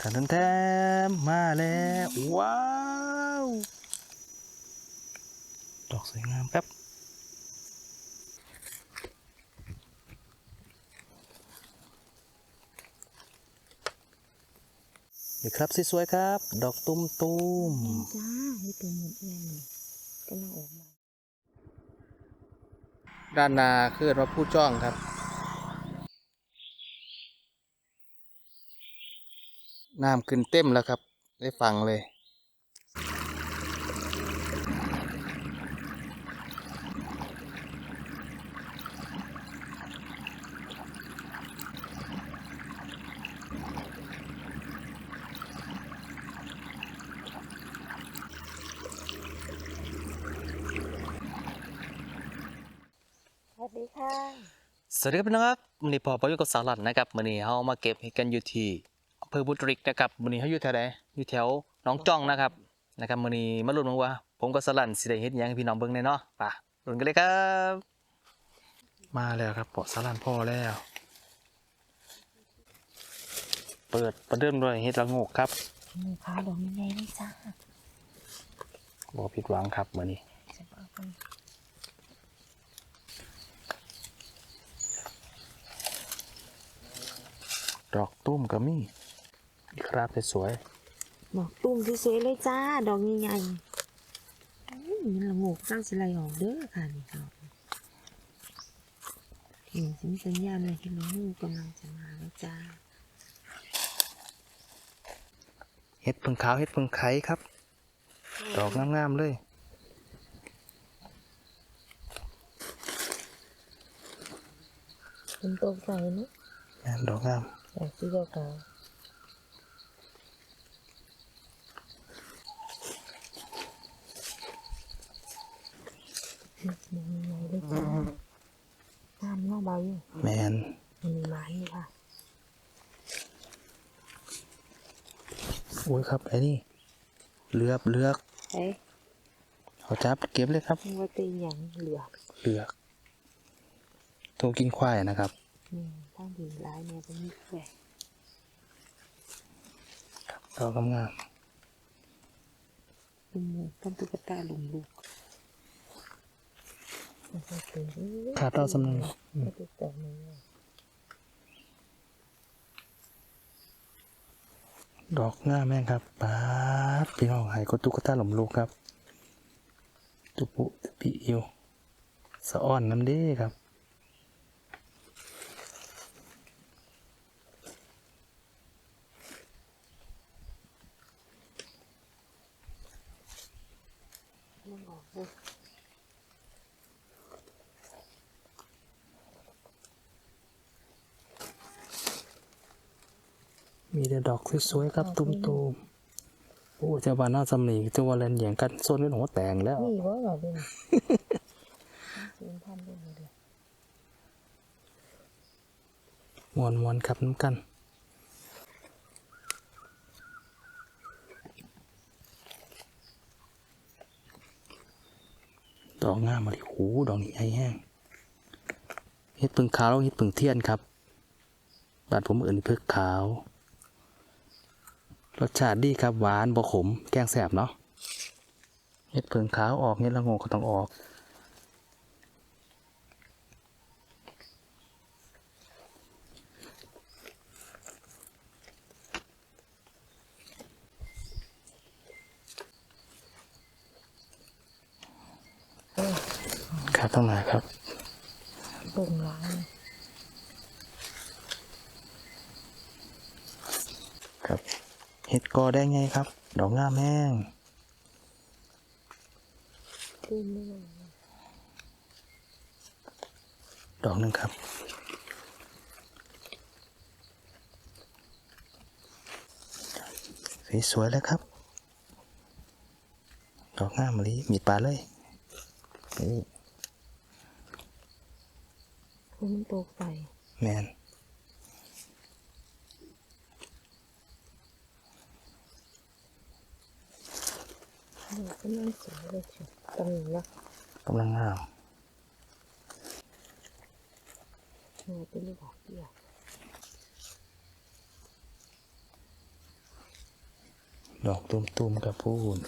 ทันทันแทมมาแล้ว ว้าว ดอกสวยงามครับนี่ครับสวยๆครับ ดอกตุ้มตุ้มจ้าให้ตัวหมดเอียงนี่ก็น่าออกมาด้านนาคือว่าผู้จ้องครับ น้ำขึ้นเต็มแล้วครับ ได้ฟังเลย สวัสดีค่ะ สวัสดีครับพี่น้องครับวันนี้พอประยุกต์กับสารันนะครับวันนี้เรามาเก็บเห็ดกันอยู่ที่อำ เภอบุตริกนะครับวันนี้เขาอยู่แถวไหนอยู่แถวหน้องจ้องนะครับนะครับวันนี้มาลุ้นกันว่า ผมกับสารันสิได้เห็ดหยังให้พี่น้องเบิ่งแน่เนาะไป่ะลุ้นกันเลยครับ มาแล้วครับปอสารันพ่อแล้ว เปิดประเดิมด้วยเห็ดละโงกครับมีขาดอกยังไงเลยจ้าบ่ผิดหวังครับมื้อนี้จะเอาไปดอกตุ้มก็มี นี่ครับสวยดอกตุ้มสวยๆเลยจ้า ดอกใหญ่ๆอุ้ยมันละโงกสร้างสิไลออกเด้อค่ะนี่ดอกเห็นสิมีสัญญาณเลยที่น้องงูกำลังจะมาแล้วจ้าๆเห็ดเพิ่งขาวเห็ดเพิ่งไข่ครับ ดอกงามๆเลย เป็นตัวใสเนาะแม่นดอกงาม ดอกสีขาวๆ ดอกใหญ่ๆเลยจ้าน้ำนาะเบาอยู่แมนมันมีไม้ค่ะโอ้ยครับไอ้นี่เลือกเลือกเอ๊ะเขาจับเก็บเลยครับมันว่าตีหยังเหลือกเลือกตัวกินควายนะครับนี่ตั้งดีร้ายเนี่ยเป็นมิตรแหวกดอกงามลุมลูกต้นตุ๊กตาลุมลูก ขาดต่อสำนึกก็ติดต่อมาเนี่ยดอกงามแม่งครับป๊าดพี่น้องใหายก็ตุ๊กตาหลมลูกครับ ตุปุตุปิอิวสะอ้อนน้ำเด้ครับ มันออกลูก มีแต่ดอกสวยๆครับตุ้มๆโอ้เจ้าบ้านน่าสำนีเจ้าวันเล่นอย่างกันโซนเป็นหัวแตงแล้วนี่ว่าเราเป็นเป็นพันด้วยเลยมวนมวนๆครับน้ำกันดอกงามมาดิโอ้โหดอกนี้ใหญ่แห้งเฮ็ดพึ่งขาวแล้วเฮ็ดพึ่งเทียนครับบ้านผมเอื่นเพิกขาว รสชาติดีครับหวานบ่ขม แกงแสบเนาะเฮ็ดพึ่งขาวออกเฮ็ดละโงกก็ต้องออก ครับต้องไหนครับเบิ่งร้าน ครับ เห็ดกอได้ไงครับ ดอกงามแห้งตื้นไม่ลงดอกหนึ่งครับสวยๆแล้วครับ ดอกงามมะลิมีดปลาเลยนี่คือมันตกใส่แมน กำลังสวยเลยเชียวตรงนี้นะกำลังงามนี่เป็นลูกดอกเบี้ยดอกตุ้มๆกับพูน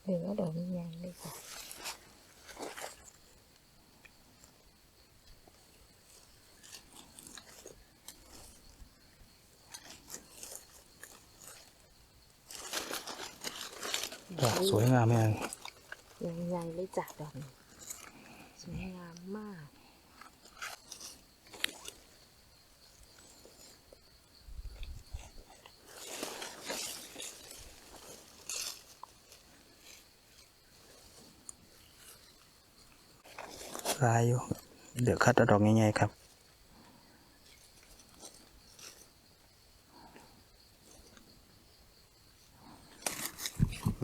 เหลือดอกใหญ่ๆเลยจ้ะ ดอกสวยงามแม่งใหญ่ๆเลยจ้ะดอกนี้สวยงามมากลายอยู่เดี๋ยวคัดเอาดอกใหญ่ๆครับ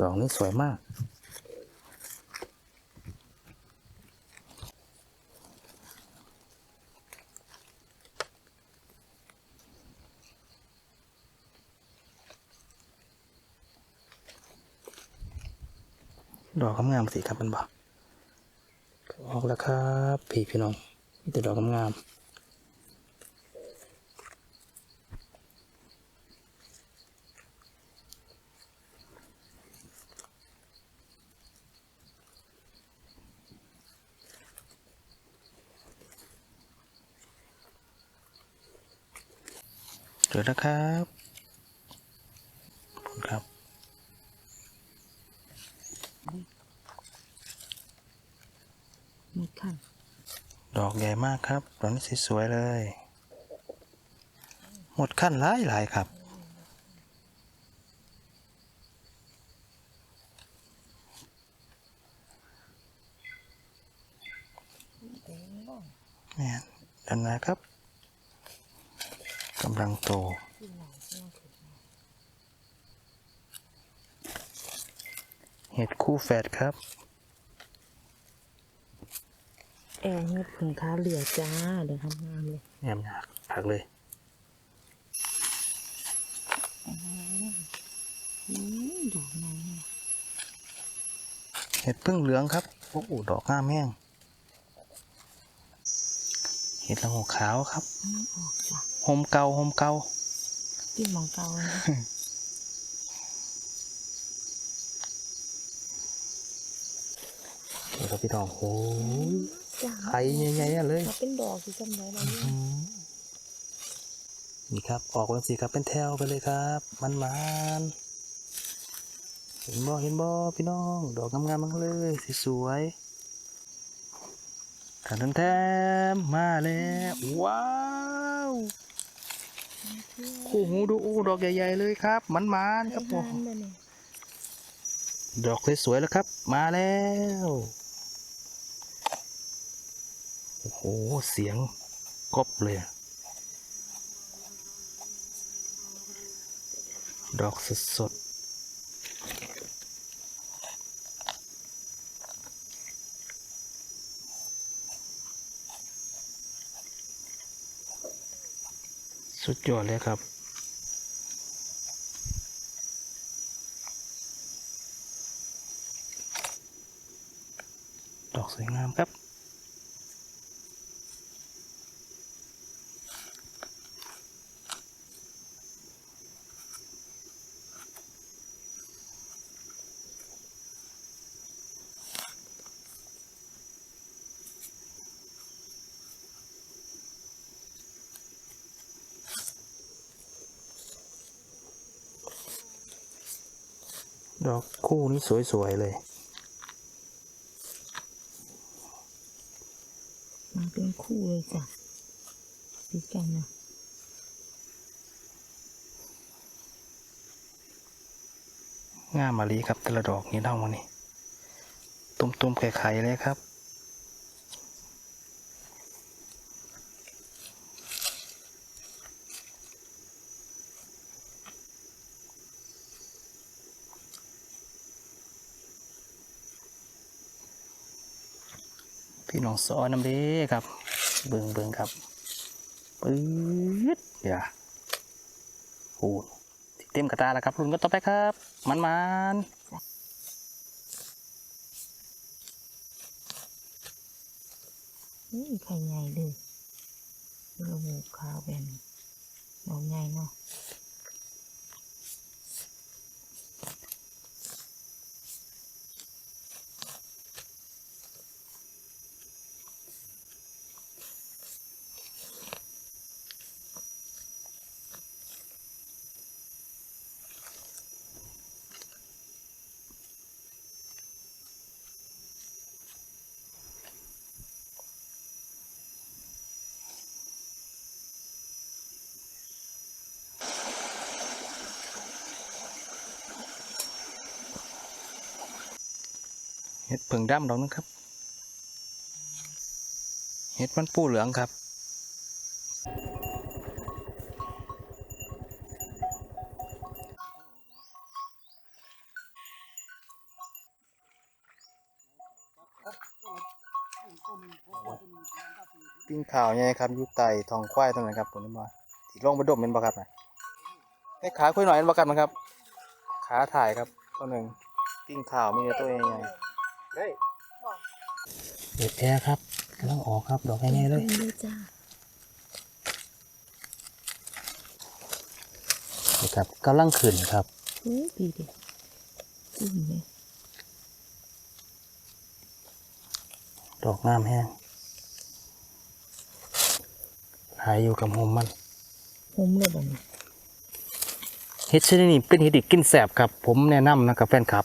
ดอกนี้สวยมาก ดอกงามสิครับมันบอกออกแล้วครับพี่พี่น้องมีแต่ดอกงาม ๆเดี๋ยวนะครับขอบคุณครับมีขั้นดอกใหญ่มากครับดอกนี้สวยๆเลย หมดขั้นหลายหลายๆครับ เนี่ยดันนะครับกำลังโต เห็ดคู่แฝดครับ แอร์เฮ็ดผึ่งค้าเหลือจ้าเดี๋ยวทำงานเลยแอมอยากผักเลยอืมดอกใหญ่เนี่ยเห็ดพึ่งเหลืองครับโอ้โหดอกงามแห้งเห็ดละโงกขาวครับอืมออกจ้ะโฮมเกาโฮมเกากินหมองเก่าเลย นะเดี๋ยวครับพี่ทองโอ้ยจ้าไข่ใหญ่ๆอะเลยถ้าเป็นดอกที่จำได้แล้วเนี่ยอืมนี่ครับออกวันสีครับเป็นแถวไปเลยครับ มันมันๆเห็นบ่เห็นบ่พี่น้อง ดอกงามๆมันเลยสีสวยถันแทมมาแล้วว้าวคู่หูดูอู้ดอกใหญ่ๆเลยครับมันมันๆครับโอ้ทานเลยเนี่ยดอกสวยๆแล้วครับ มาแล้ว โอ้โห เสียงกบเลย ดอกสดๆสุดยอดเลยครับดอกสวยงามครับ ดอกคู่นี้สวย ๆ เลยมันเป็นคู่เลยจ้ะติดกันนะงามมาลีครับแต่ละดอกนี่เท่ามานี่ตุ้มๆไข่ๆเลยครับ น้องซอยน้ำเด้ครับ เบิงเบิงครับปื๊ดอย่าโอ้เต็มกระตาแล้วครับรุ่นก็ต่อไปครับ มันมันนี่ไข่ใหญ่เลยเรามูขาวเป็นดอกใหญ่เนาะ เห็ดเผิงดำดอกนึงครับ เห็ดมันปูเหลืองครับปิ้งข่าวไงครับยูไตทองควายตัวนั้นครับผมนี่มาที่ลงมาดมเป็นบ่ครับนะให้ขาคุยหน่อยเป็นบ่ครับนะครับ ขาถ่ายครับตัวหนึ่งปิ้งข่าวมีแต่ตัวให ญ่ๆเด็ดแท้ครับกำลังออกครับ ดอกง่ายๆเลยเลยจ้านี่ครับกำลังขึ้นครับเฮ้ยพี่ดิอืมเลยดอกงามแห้งหายอยู่กับหมมันผมเลยบ่เนี่ยเฮ็ดชนิดนี้เป็นเฮ็ดที่กินแสบครับ ผมแนะนำนะครับแฟนครับ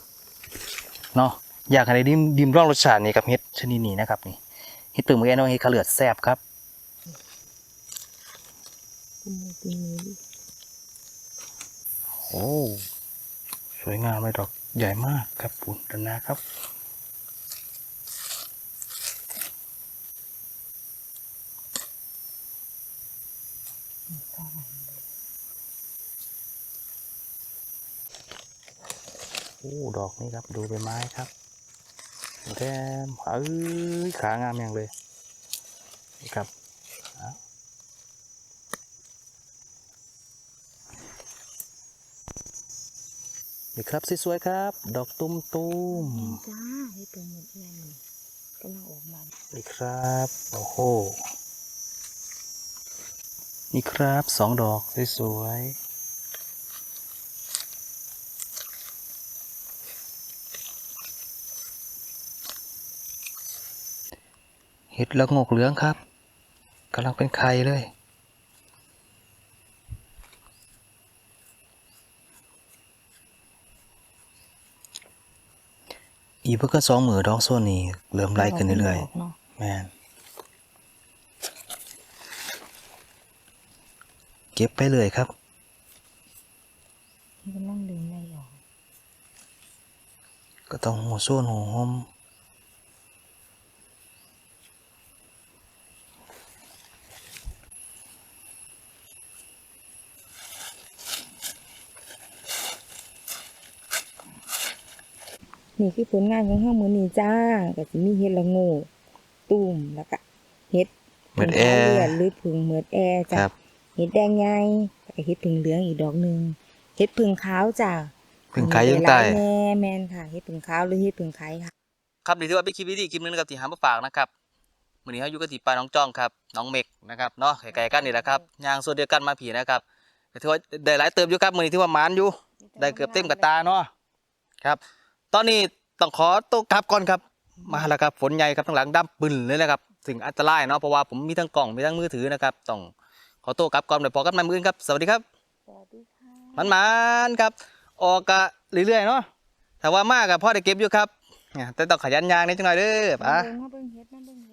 เนาะ อยากให้ได้ดิมดิมรองรสชาตินี่กับเฮ็ดชนิดนี้นะครับนี่เฮ็ดเปิ่งมือแอนน้องเฮ็ดขาวเหลือดแสบครับกินเลยกินเลยดิโอ้สวยงามเลยดอกใหญ่มากครับปุ่นด้านหน้าครับโอ้ดอกนี่ครับ ดูใบไม้ครับ แก้มเอ้ยขางามอย่างเลยนี่ครับเอานี่ครับสวยๆครับ ดอกตุ้มตุ้มจ้าให้เป็นหมดแรงเลยก็มาออกมาๆนี่ครับโอ้โหนี่ครับสองดอกสวยๆ เห็ดละโงกเหลืองครับกำลังเป็นไข่เลย อีกเพิ่งก็สองมือดอกโซนนี้เริ่มไล่ขึ้นเรื่อยๆเนาะๆแม่นเก็บไปเลยครับนี่กำลังดึงในออกก็ต้องหัวโซนหัวหอม นี่คือผลงานของเฮามื้อนี้จ้าก็สิมีเฮ็ดละโงูตุ้มแล้วก็เฮ็ดเหมือนแอร์เลือดหรือผึ่งเหมือดแอร์คจ้ะรับเห็ดแดงใหญ่แล้วก็เห็ดผึ่งเหลืองอีกดอกหนึ่งเห็ดผึ่งขาวจ้ะเพิ่งขายยังใต้มีหลาแม่แมนค่ะเห็ดผึ่งขาวหรือเห็ดผึ่งไข่ค่ะครับนี่ถือว่าเป็นคลิปวิดีคลิปนึงนะครับที่หามาฝากนะครับวันนี้เขาอยู่กับที่ปลาน้องจ้องครับน้องเมกนะครับเนาะไก่ๆกันนี่แหละครับยางส่วนเดียวกันมาผีนะครับก็ถือว่าได้หลายเติมอยู่ครับมือนี้ถือว่าหมานอยู่ได้เกือบเต็มกับตาเนาะครับ ตอนนี้ต้องขอตัวกลับก่อนครับ มาแล้วครับฝนใหญ่ครับทั้งหลังดำปึ้นเลยนะครับถึงอันตรายเนาะเพราะว่าผมมีทั้งกล่องมีทั้งมือถือนะครับต้องขอตัวกลับก่อนเดี๋ยวพอกันใหม่มื้ออื่นครับสวัสดีครับสวัสดีค่ะมันมันๆครับ ออกกะเรื่อยๆเนาะแต่ว่ามากกับพ่อได้เก็บอยู่ครับเนี่ยแต่ต้องขยันยางนิดหน่อยเด้อมาป่ะเบิ่งมาเบิ่งเห็ดมาเบิ่งเห็ด